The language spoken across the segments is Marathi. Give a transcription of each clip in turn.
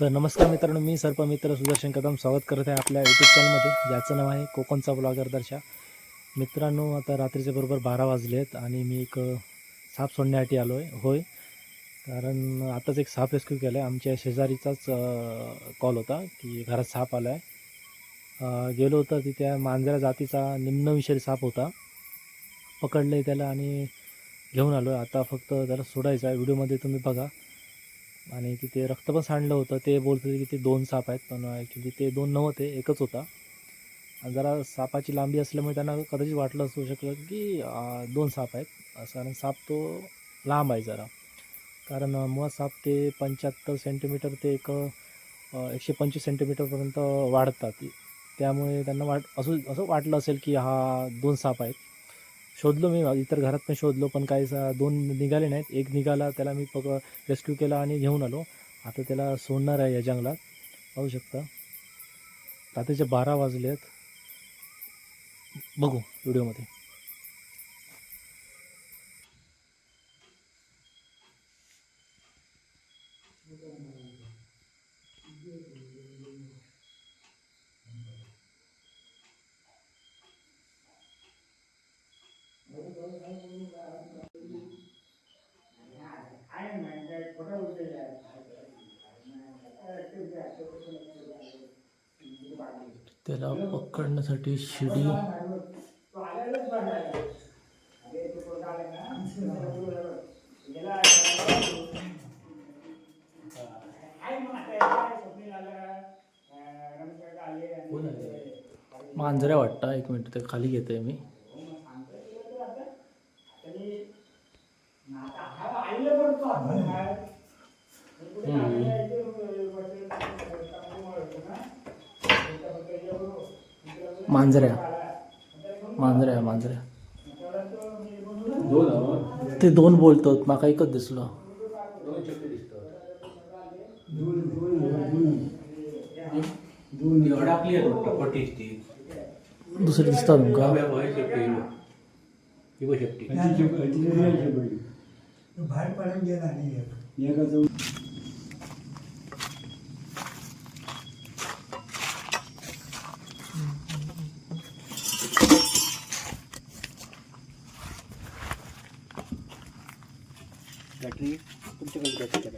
तर नमस्कार मित्रांनो मी सर्प मित्र सुदर्शन कदम स्वागत करत आहे आपल्या यूट्यूब चॅनलमध्ये ज्याचं नाव आहे कोकणचा ब्लॉगर दर्शा. मित्रांनो आता रात्रीचे बरोबर बारा वाजले आहेत आणि मी एक साप सोडण्यासाठी आलो आहे होय. कारण आताच एक साप रेस्क्यू केला आहे आमच्या शेजारीचाच कॉल होता की घरात साप आला आहे गेलो होतं तिथे मांजरा जातीचा निम्नविषारी साप होता. पकडलं आहे त्याला आणि घेऊन आलो आहे आता फक्त त्याला सोडायचं आहे. व्हिडिओमध्ये तुम्ही बघा. आणि तिथे रक्त पण सांडलं होतं. ते बोलत होते की ते दोन साप आहेत पण ॲक्च्युली ते दोन नव्हते एकच होता. आणि जरा सापाची लांबी असल्यामुळे त्यांना कदाचित वाटलं असू शकलं की दोन साप आहेत. असं कारण साप तो लांब आहे जरा. कारण मुळात साप ते पंच्याहत्तर सेंटीमीटर ते एक एकशे पंचवीस सेंटीमीटरपर्यंत वाढतात. त्यामुळे त्यांना वाट असू असं वाटलं असेल की हा दोन साप आहेत. शोधलो मी इतर घरात पण शोधलो पण काही सा- दोन निघाले नाहीत. एक निघाला त्याला मी पक रेस्क्यू केला आणि घेऊन आलो. आता त्याला सोडणार आहे या जंगलात. पाहू शकता. रात्रीचे बारा वाजले आहेत बघू व्हिडिओमध्ये त्याला पकडण्यासाठी शिडी. मांजऱ्या वाटतं. एक मिनिट ते खाली घेते मी. मांजऱ्या मांजऱ्या मांजऱ्या ते दोन बोलतात माका एकच दिसलो दुसरी दिसता तुमकां भायर पडून गेला बॅटरी तुमच्याकडे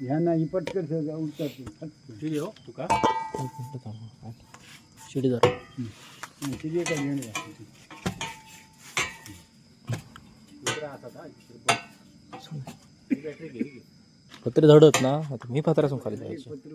ह्या नाही पटकन शिडी हो तुका शिडी जरा किती एका घेऊन. पत्रे धडत ना. आता मी पत्र्यासून खाली जायचे. पत्र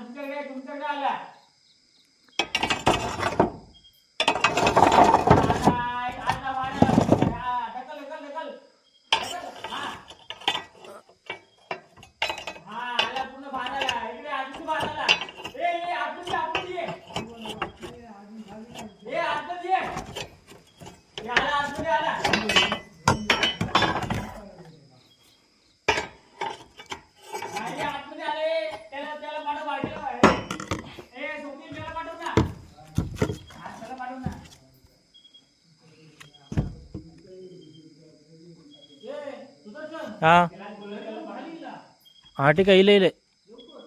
हा. हा ठीक आहे इले इले.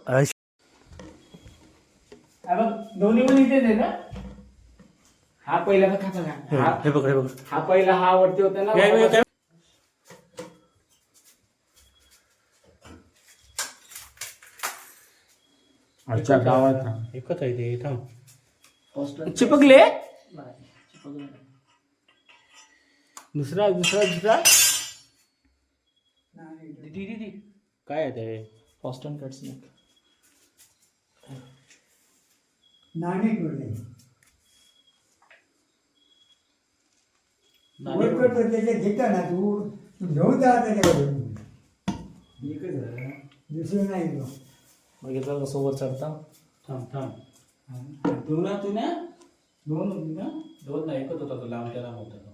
अश. दोन्ही पण इथेच आहे ना? हा पहिला बघा बघा हा. हे बघ हे बघ. हा पहिला हा वरती होता ना? आजच्या गावात एकच आहे ते थांब. चिपकले? दुसरा दुसरा दुसरा? काय आहे ते? बॉस्टन कट्स घेता ना तू. घेऊन जा. दुसरं नाही तो. बघितलं कसं वर चढता? थांब थांब. दोन होती ना दोन होती ना? दोन नाही एकच होता तो. लांब त्या लांब होता तो.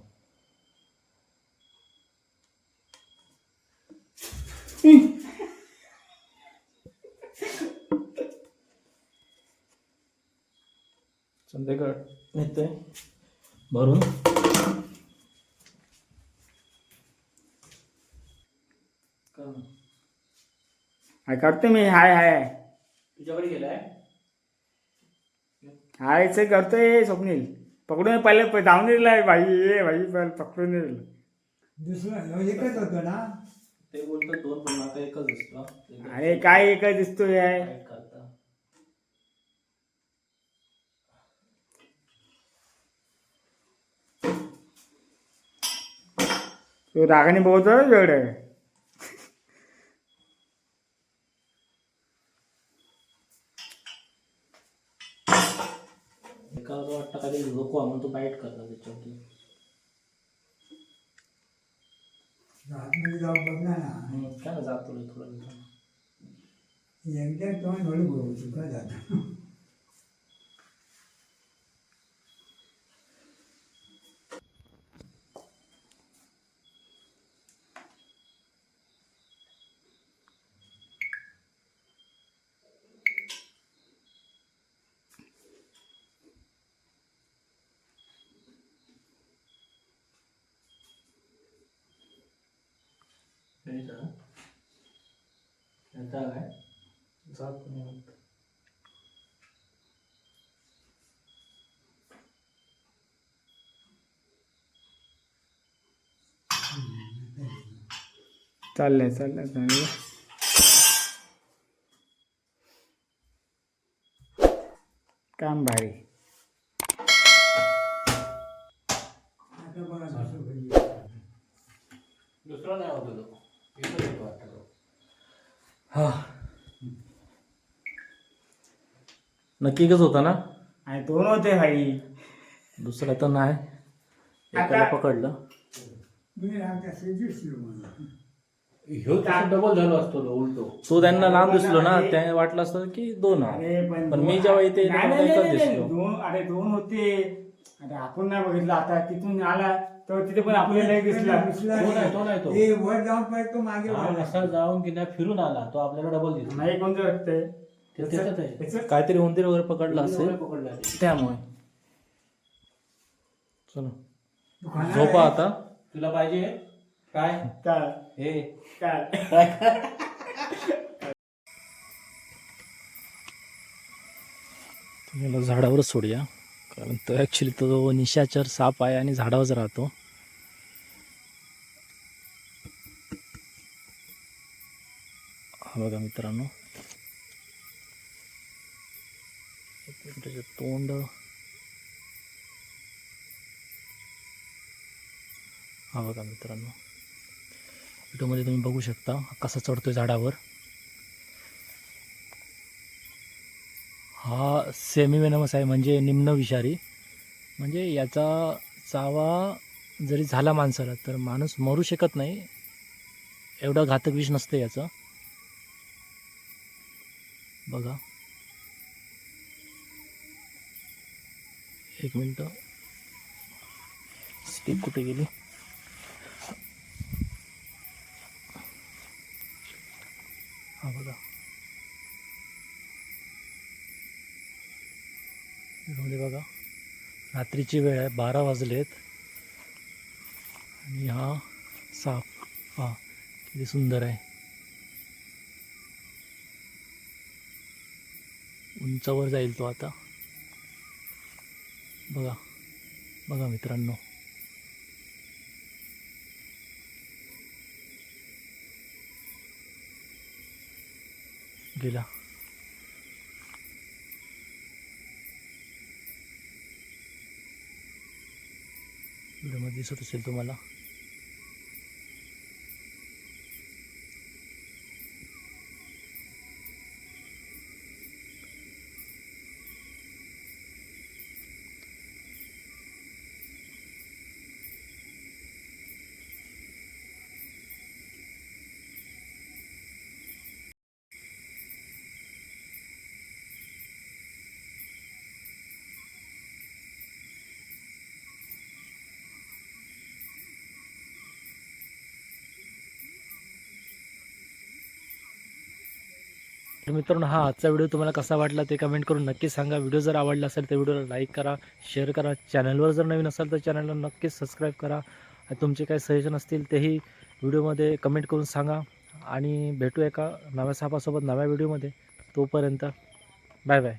संध्याकाळ येते. भरून. हाय करते मी. हाय हाय तुझ्याकडे गेलाय? हायच करतोय स्वप्नील. पकडून पहिले जाऊन दिलाय भाई. ये भाई पहिले पकडून दिलं दुसरं ह्यो एकच होतो ना? ते बोलतो दोन पण आता एकच असतो अरे काय एक दिसतोय? आहे काय करता तो रागाने बघतो वेगळं एका वाटतं काही नको म्हणून तो बाईट करता त्याच्यावरती आतमध्ये जाऊन बघणार ना हम्म, काय ना जातो रे थोडं दिवसानं. एकदा तोंड थोडी बोलू चुका जात यायचा ना? याचा काय जात नाही म्हणतो. चाललंय चाललंय चाललंय काम भारी आता बघा दुसरं कधी. दुसरा नाही होता तो एकच होता वाटतं तो. हा नक्की एकच होता ना? आणि दोन होते भाई. दुसरा तर नाही. एकाला आता- पकडलं ह्यो तसा डबल झालो असतो तो उलटो. तो त्यांना लांब दिसलो ना त्या वाटलं असतं की दोन आहे. अरे पण मी जेव्हा इथे येतो नाही, तेव्हा नाही, एकच नाही, नाही, दिसलो. दोन अरे दोन होते. अरे आपण नाही बघितलं. आता तिथून आला तर तिथे पण आपल्याला एक दिसला. दिसला तो नाही, तो नाही तो. हे वर जाऊन पाहिजे तो मागे हा वळला. असा जाऊन की नाही फिरून आला. तो आपल्याला डबल दिसला. नाही कोणतं वाटतंय ते त्याच्यात आहे. त्याचं- काहीतरी उंदीर वगैरे पकडला असेल पकडला ते. त्यामुळे. चलो. झोपा? आता. तुला पाहिजे काय? काय? हे. काय? तुम्ही याला झाडावरच सोडूया. कारण तो ॲक्च्युली तो निशाचर साप आहे आणि झाडावरच राहतो. हा बघा मित्रांनो. त्याचं तोंड हा बघा मित्रांनो. व्हिडिओमध्ये तुम्ही बघू शकता कसा चढतोय झाडावर. हा सेमी वेनमस आहे म्हणजे निम्न विषारी. म्हणजे याचा चावा जरी झाला माणसाला तर माणूस मरू शकत नाही. एवढा घातक विष नसतं याचं. बघा. एक मिनटं. स्टीप कुठे गेली? हा बघा. म्हणजे बघा रात्रीची वेळ आहे बारा वाजलेत. आणि हा साप हा किती सुंदर आहे. उंचावर जाईल तो आता. बघा. बघा मित्रांनो. गेला. व्हिडिओमध्ये दिसत असेल तुम्हाला. तर मित्रांनो हा आजचा व्हिडिओ तुम्हाला कसा वाटला ते कमेंट करून नक्की सांगा. व्हिडिओ जर आवडला असेल तर व्हिडिओला लाईक करा शेअर करा. चॅनलवर जर नवीन असाल तर चॅनलला नक्कीच सबस्क्राईब करा. तुमचे काही सजेशन असतील तेही व्हिडिओमध्ये कमेंट करून सांगा. आणि भेटू एका नव्या सापासोबत नव्या व्हिडिओमध्ये. तोपर्यंत बाय बाय